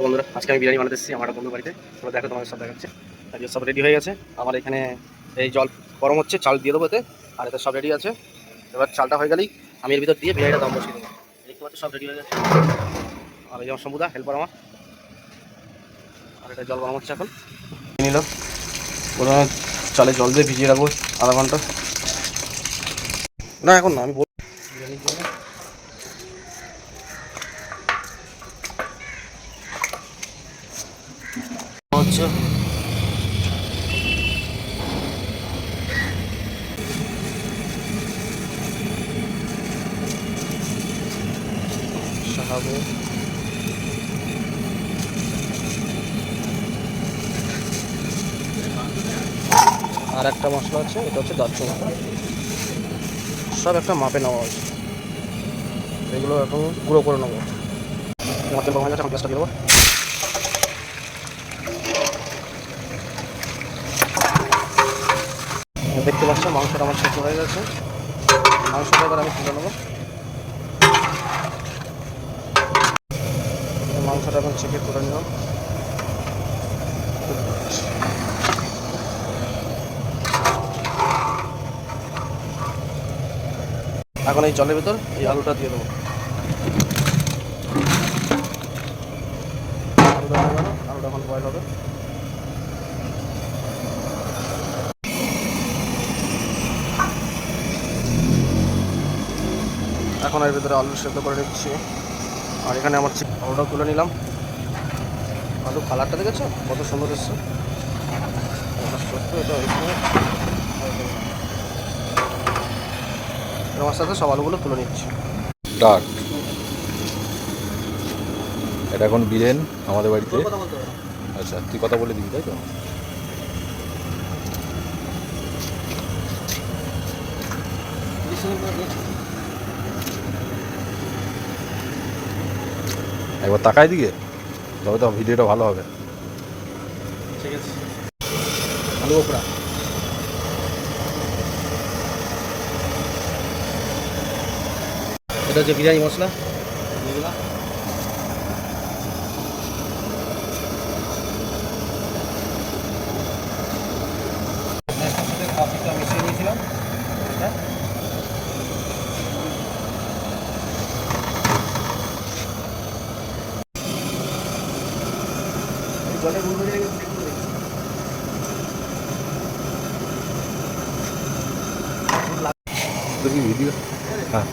বন্ধুরা, আজকে আমি বিরিয়ানি বানাতেছি আমার বন্ধু বাড়িতে। তোমরা দেখো তোমাদের সব দেখাচ্ছে। আজকে সব রেডি হয়ে গেছে। আমার এখানে এই জল গরম হচ্ছে, চাল দিয়ে দেবো এতে। আর এতে সব রেডি আছে। এবার চালটা হয়ে গেলেই আমি এর ভিতর দিয়ে বিরিয়ানিটা দম বসিয়ে দেবো। দেখতে পাচ্ছ, সব রেডি হয়ে গেছে। আর এই যে আমার শম্ভুদা হেল্পার আমার। আর এটা জল গরম হচ্ছে এখন। নিল। প্রথমে চালে জল দিয়ে ভিজিয়ে রাখব আধা ঘণ্টা। না, এখন না, আমি হচ্ছে। সাহাবো। আর একটা মশলা আছে, এটা হচ্ছে দারচিনি সব একটা মাপে নেওয়া আছে এগুলো এখন গুঁড়ো করে নেব। গরম হয়ে গেছে, এখন গ্যাসটা দিয়ে দেবো। দেখতে পাচ্ছ মাংসটা আমার শেষ হয়ে গেছে। মাংসটা এবার আমি তুলে নেব। মাংসটা এখন চেকে তুলে নিলাম। এখন এই জলের ভিতর এই আলুটা দিয়ে দেবো। আলুটা আলুটা এখন বয়ল হবে। এখন এর ভিতরে আলু সেদ্ধ করে নিচ্ছি। আর এখানে আমার আলুটা তুলে নিলাম। আলু কালারটা দেখেছ? কত সুন্দর এসছে। আমার সাথে সব আলুগুলো তুলে নিচ্ছি। স্টার্ট এটা এখন বীরেন আমাদের বাড়িতে। আচ্ছা তুই কথা বলে দিবি তাই তো? একবার তাকাই দিকে তবে তো ভিডিওটা ভালো হবে। ঠিক আছে। আলু ওপরা এটা হচ্ছে বিরিয়ানি মশলা দিয়ে দিলাম। এটার সাথে কফিটা মিশিয়ে নিয়েছিলাম এটা এই জলে। দেখি ভিডিও হ্যাঁ